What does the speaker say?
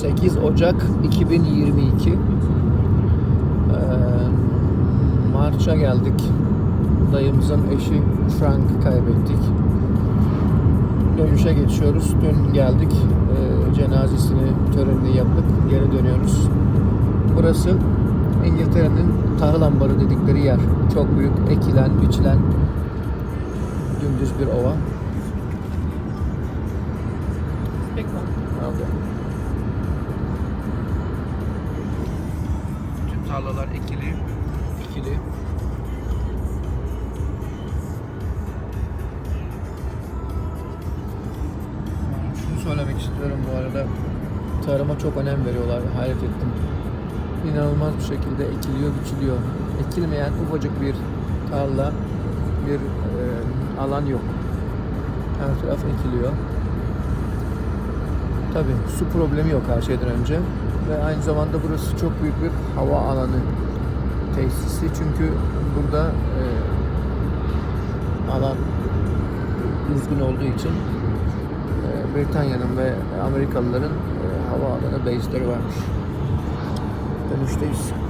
8 Ocak 2022 Ee, Març'a geldik. Dayımızın eşi Frank kaybettik. Dönüşe geçiyoruz. Dün geldik. Ee, cenazesini, törenini yaptık. Geri dönüyoruz. Burası İngiltere'nin tahıl ambarı dedikleri yer. Çok büyük, ekilen, biçilen dümdüz bir ova. Tarlalar ekili, ikili. Şunu söylemek istiyorum bu arada. Tarıma çok önem veriyorlar. Hayret ettim. İnanılmaz bir şekilde ekiliyor, biçiliyor. Ekilmeyen ufacık bir tarla, bir e, alan yok. Her taraf ekiliyor. Tabii su problemi yok her şeyden önce. Ve aynı zamanda burası çok büyük bir hava alanı tesisi. Çünkü burada e, alan düzgün olduğu için e, Britanya'nın ve Amerikalıların e, hava alanı base'leri varmış. Dönüşteyiz.